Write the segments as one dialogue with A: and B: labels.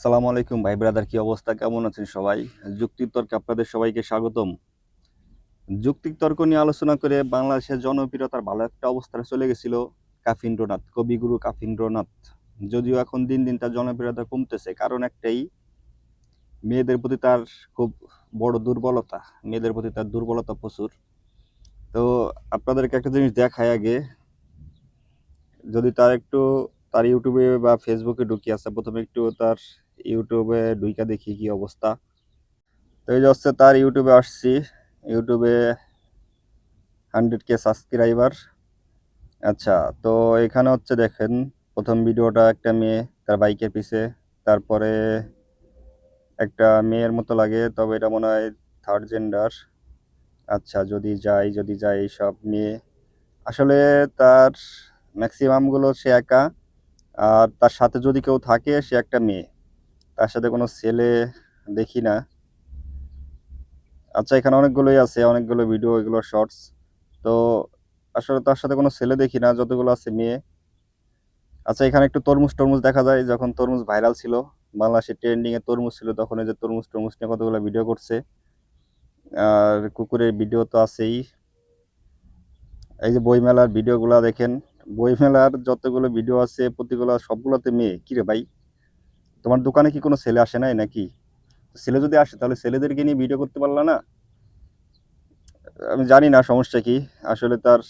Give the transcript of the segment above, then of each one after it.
A: সালামু আলাইকুম ভাই ব্রাদার, কী অবস্থা? কেমন আছেন সবাই? যুক্তির তর্কে আপনাদের সবাইকে স্বাগতম। যুক্তিক তর্ক নিয়ে আলোচনা করে বাংলাদেশের জনপ্রিয়তার ভালো একটা অবস্থানে চলে গেছিল কাফিন্দ্রনাথ কবিগুরু কাফিন্দ্রনাথ যদিও এখন দিন দিন তার জনপ্রিয়তা কমতেছে, কারণ একটাই, মেয়েদের প্রতি তার খুব বড় দুর্বলতা, মেয়েদের প্রতি তার দুর্বলতা প্রচুর। তো আপনাদেরকে একটা জিনিস দেখায় আগে, যদি তার একটু তার ইউটিউবে বা ফেসবুকে ঢুকি আছে, প্রথমে একটু তার ইউটিউবে ঢুইকা দেখি কি অবস্থা। তো এই যে হচ্ছে তার ইউটিউবে আসছি। ইউটিউবে হান্ড্রেড কে সাবস্ক্রাইবার আচ্ছা তো এখানে হচ্ছে দেখেন, প্রথম ভিডিওটা একটা মেয়ে, তার বাইকের পিছে, তারপরে একটা মেয়ের মতো লাগে, তবে এটা মনে হয় থার্ড জেন্ডার আচ্ছা যদি যাই যদি যাই এইসব নিয়ে আসলে তার ম্যাক্সিমামগুলো সে একা, আর তার সাথে যদি কেউ থাকে, সে একটা মেয়ে। তার সাথে কোনো ছেলে দেখি না। আচ্ছা এখানে অনেকগুলোই আছে, অনেকগুলো ভিডিও এগুলো শর্টস তো আসলে তার সাথে কোনো ছেলে দেখি না, যতগুলো আছে মেয়ে আচ্ছা এখানে একটু তরমুজ টরমুজ দেখা যায়, যখন তরমুজ ভাইরাল ছিল, বাংলাদেশে ট্রেন্ডিংয়ে তরমুজ ছিল, তখন এই যে তরমুজ টরমুজ নিয়ে কতগুলো ভিডিও করছে। আর কুকুরের ভিডিও তো আছেই। এই যে বইমেলার ভিডিওগুলো দেখেন, বইমেলার যতগুলো ভিডিও আছে, প্রতিগুলো সবগুলোতে মেয়ে। কিরে ভাই? তোমার দোকানে কি কোনো ছেলে আসে নাই নাকি? ছেলে যদি আসে, তাহলে ছেলেদেরকে নিয়ে ভিডিও করতে পারলা না? আমি জানি না সমস্যা কি। আসলে তার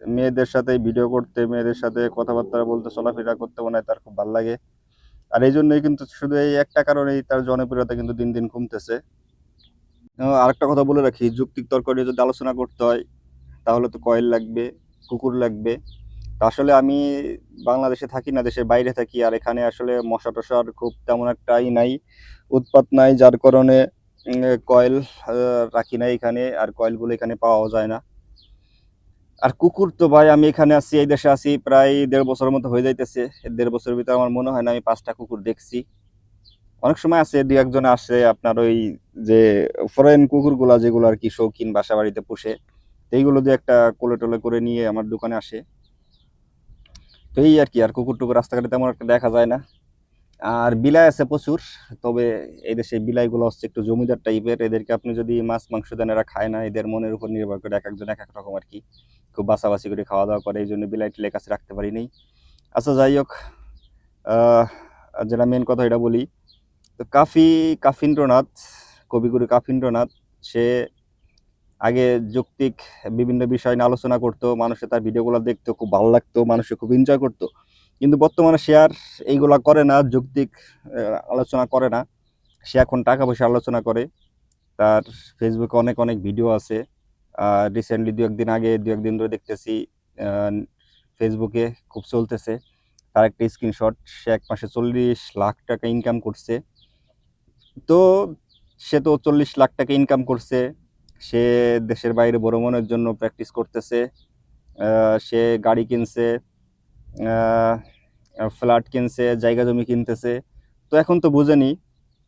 A: মেয়েদের সাথে ভিডিও করতে, মেয়েদের সাথে কথাবার্তা বলতে, চলাফেরা করতে মনে হয় তার খুব ভালো লাগে। আর এই জন্যই কিন্তু শুধু এই একটা কারণেই তার জনপ্রিয়তা কিন্তু দিন দিন কমতেছে। আরেকটা কথা বলে রাখি, যুক্তিক তর্ক নিয়ে যদি আলোচনা করতে হয়, তাহলে তো কয়েল লাগবে, কুকুর লাগবে। আসলে আমি বাংলাদেশে থাকি না, দেশের বাইরে থাকি, আর এখানে আসলে মশা টশার খুব তেমন একটাই নাই, উৎপাত নাই, যার কারণে কয়েল রাখি না এখানে, আর কয়েলগুলো এখানে পাওয়াও যায় না। আর কুকুর তো ভাই, আমি এখানে আছি, এই দেশে আছি, প্রায় দেড় বছরের মতো হয়ে যাইতেছে। দেড় বছরের ভিতরে আমার মনে হয় না আমি পাঁচটা কুকুর দেখছি। অনেক সময় আছে দু একজন আসে, আপনার ওই যে ফরেন কুকুরগুলা যেগুলো আর কি শৌখিন বাসা বাড়িতে পুষে এইগুলো দিয়ে একটা কোলে টোলে করে নিয়ে আমার দোকানে আসে। তো এই আর কি, আর কুকুর টুকুর রাস্তাঘাটে তেমন একটা দেখা যায় না। আর বিলাই আছে প্রচুর, তবে এই দেশে বিলাইগুলো হচ্ছে একটু জমিদার টাইপের। এদেরকে আপনি যদি মাছ, মাংস দেন, এরা খায় না। এদের মনের উপর নির্ভর করে এক একজন, এক এক রকম আর কি। খুব বাছাবাছি করে খাওয়া দাওয়া করে, এই জন্য বিলাই টিলাই কাছে রাখতে পারিনি আচ্ছা যাই হোক যেটা মেন কথা এটা বলি। তো কাফি, কাফিন্দ্রনাথ, কবিগুরু কাফিন্দ্রনাথ, সে আগে যৌক্তিক বিভিন্ন বিষয় নিয়ে আলোচনা করতো, মানুষে তার ভিডিওগুলো দেখতো, খুব ভালো লাগতো, মানুষে খুব এনজয় করতো। কিন্তু বর্তমানে সে আর এইগুলা করে না, যৌক্তিক আলোচনা করে না। সে এখন টাকা পয়সা আলোচনা করে। তার ফেসবুকে অনেক অনেক ভিডিও আছে। রিসেন্টলি দু একদিন আগে, দু একদিন ধরে দেখতেছি ফেসবুকে খুব চলতেছে। তার একটা স্ক্রিনশট সে এক মাসে চল্লিশ লাখ টাকা ইনকাম করছে। তো, সে তো চল্লিশ লাখ টাকা ইনকাম করছে। সে দেশের বাইরে ভ্রমণের জন্য প্র্যাকটিস করতেছে সে গাড়ি কিনছে ফ্ল্যাট কিনছে, জায়গা জমি কিনতেছে। তো এখন তো বুঝেনি,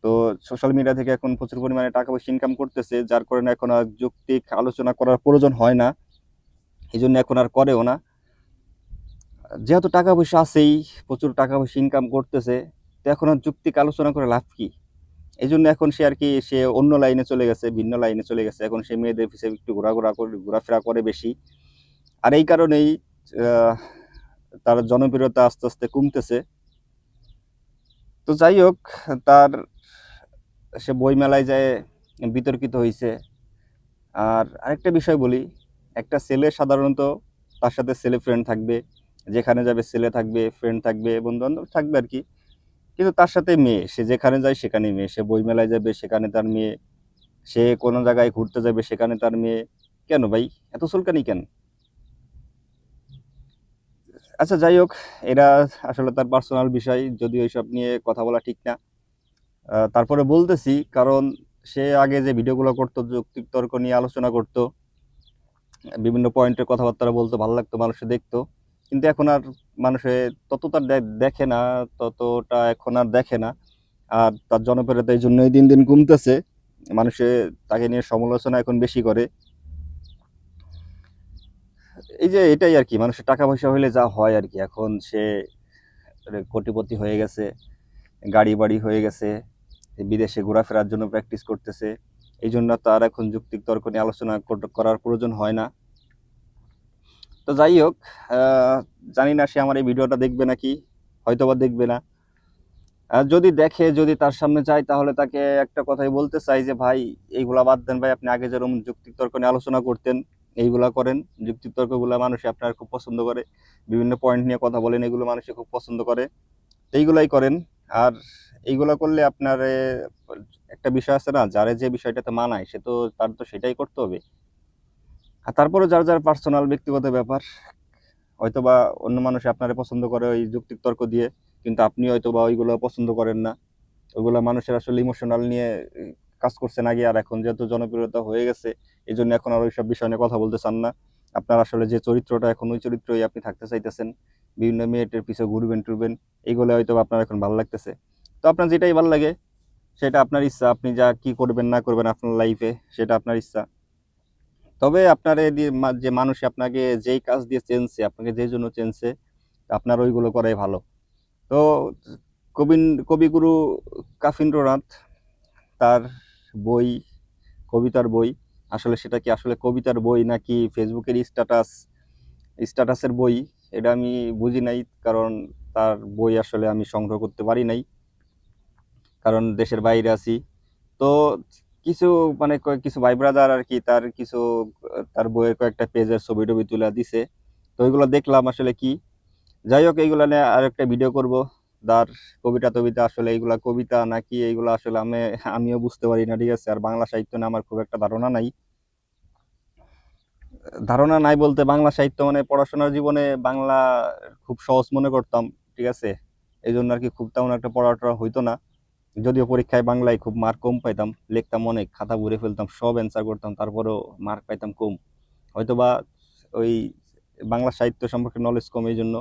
A: তো সোশ্যাল মিডিয়া থেকে এখন প্রচুর পরিমাণে টাকা পয়সা ইনকাম করতেছে, যার কারণে এখন আর যৌক্তিক আলোচনা করার প্রয়োজন হয় না এই জন্য এখন আর করেও না। যেহেতু টাকা পয়সা আছেই, প্রচুর টাকা পয়সা ইনকাম করতেছে, তো এখন আর যুক্তিক আলোচনা করে লাভ কি? এই জন্য এখন সে আর কি, সে অন্য লাইনে চলে গেছে, ভিন্ন লাইনে চলে গেছে। এখন সে মেয়েদের পিছিয়ে একটু ঘোরাঘোরা করে, ঘোরাফেরা করে বেশি। আর এই কারণেই তার জনপ্রিয়তা আস্তে আস্তে কমতেছে। তো যাই হোক, তার, সে বইমেলায় যায় বিতর্কিত হয়েছে আর আরেকটা বিষয় বলি, একটা ছেলে সাধারণত তার সাথে ছেলে ফ্রেন্ড থাকবে, যেখানে যাবে ছেলে থাকবে ফ্রেন্ড থাকবে বন্ধু বান্ধব থাকবে আর কি। কিন্তু তার সাথে মেয়ে, সে যেখানে যায় সেখানে মেয়ে, সে বইমেলায় যাবে সেখানে তার মেয়ে, সে কোনো জায়গায় ঘুরতে যাবে সেখানে তার মেয়ে। কেন ভাই? এত চুলকানি কেন? আচ্ছা যাই হোক এটা আসলে তার পার্সোনাল বিষয়, যদিও এইসব নিয়ে কথা বলা ঠিক না। তারপরে বলতেছি, কারণ সে আগে যে ভিডিওগুলো করতো, যৌক্তিক তর্ক নিয়ে আলোচনা করতো, বিভিন্ন পয়েন্টের কথাবার্তা বলতো, ভালো লাগতো মানুষে দেখতো। কিন্তু এখন আর মানুষে ততটা দেখে না, ততটা এখন আর দেখে না। আর তার জনপ্রিয়তা এই জন্যই দিন দিন কমতেছে। মানুষে তাকে নিয়ে সমালোচনা এখন বেশি করে। এই যে এটাই আর কি, মানুষের টাকা পয়সা হইলে যা হয় আর কি। এখন সে কোটিপতি হয়ে গেছে গাড়ি বাড়ি হয়ে গেছে বিদেশে ঘোরাফেরার জন্য প্র্যাকটিস করতেছে। এই জন্য তার এখন যুক্তিক তর্ক নিয়ে আলোচনা কর- করার প্রয়োজন হয় না। তো যাই হোক জানি না সে আমার এই ভিডিওটা দেখবে নাকি, হয়তোবা দেখবে না। যদি দেখে, যদি তার সামনে যায় তাহলে তাকে একটা কথাই বলতে চাই যে, ভাই, এইগুলা বাদ দেন ভাই, আপনি আগে যেরকম যুক্তিক তর্ক নিয়ে আলোচনা করতেন, এইগুলা করেন। যুক্তিক তর্কগুলা মানুষ আপনার খুব পছন্দ করে। বিভিন্ন পয়েন্ট নিয়ে কথা বলেন, এগুলো মানুষে খুব পছন্দ করে। এইগুলাই করেন। আর এইগুলা করলে আপনার একটা বিষয় আছে না, যারে যে বিষয়টাতে মানায়, সে তো, তার তো সেটাই করতে হবে। আর তারপরে যার যার পার্সোনাল ব্যক্তিগত ব্যাপার, হয়তোবা অন্য মানুষ আপনারে পছন্দ করে ওই যুক্তিক তর্ক দিয়ে, কিন্তু আপনি হয়তোবা ওইগুলো পছন্দ করেন না। ওইগুলো মানুষের আসলে ইমোশনাল নিয়ে কাজ করছেন আগে, আর এখন যেহেতু জনপ্রিয়তা হয়ে গেছে এই জন্য এখন আর ওইসব বিষয় নিয়ে কথা বলতে চান না। আপনার আসলে যে চরিত্রটা, এখন ওই চরিত্রই আপনি থাকতে চাইতেছেন। বিভিন্ন মেয়েটের পিছনে ঘুরবেন, টুরবেন এইগুলো হয়তো আপনার এখন ভালো লাগতেছে। তো আপনার যেটাই ভালো লাগে, সেটা আপনার ইচ্ছা, আপনি যা কি করবেন, না করবেন আপনার লাইফে সেটা আপনার ইচ্ছা। তবে আপনার এই যে মানুষ আপনাকে যেই কাজ দিয়ে চেনছে, আপনাকে যেই জন্য চেনছে, আপনার ওইগুলো করাই ভালো। তো কবিন, কবিগুরু কাফিন্দ্রনাথ, তার বই, কবিতার বই, আসলে সেটা কি আসলে কবিতার বই নাকি ফেসবুকের স্ট্যাটাস, স্ট্যাটাসের বই, এটা আমি বুঝি নাই, কারণ তার বই আসলে আমি সংগ্রহ করতে পারি নাই। কারণ দেশের বাইরে আছি। তো কিছু মানে কিছু ভাই ব্রাদার আর কি তার কিছু, তার বইয়ের কয়েকটা পেজের ছবি টবি তুলে দিছে। তো ওইগুলো দেখলাম আসলে কি। যাই হোক, এইগুলা নিয়ে আর একটা ভিডিও করব। তার কবিতা টবিতা আসলে এইগুলা কবিতা নাকি এইগুলা আসলে আমি, আমিও বুঝতে পারি না, ঠিক আছে? আর বাংলা সাহিত্য নিয়ে আমার খুব একটা ধারণা নাই। ধারণা নাই বলতে বাংলা সাহিত্য মানে পড়াশোনার জীবনে বাংলা খুব সহজ মনে করতাম, ঠিক আছে? এই জন্য আর কি খুব তেমন একটা পড়াটা হইতো না। যদিও পরীক্ষায় বাংলায় খুব মার্ক কম পাইতাম লিখতাম অনেক খাতা ভরে ফেলতাম, সব অ্যান্সার করতাম, তারপরেও মার্ক পাইতাম কম। হয়তোবা ওই বাংলা সাহিত্য সম্পর্কে নলেজ কম এই জন্য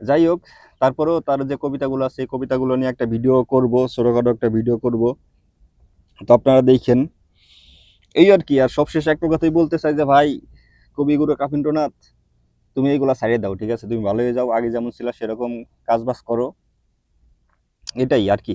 A: যাই হোক, তারপরেও তার যে কবিতাগুলো আছে, এই কবিতাগুলো নিয়ে একটা ভিডিও করব, ছোটখাটো একটা ভিডিও করব। তো আপনারা দেখেন, এই আর কি, আর সবশেষে একটা কথাই বলতে চাই যে, ভাই, কবিগুরু কাফিন্দ্রনাথ তুমি এইগুলা ছাড়িয়ে দাও, ঠিক আছে? তুমি ভালো হয়ে যাও, আগে যেমন ছিল সেরকম কাজ বাজ করো। এটাই আর কি।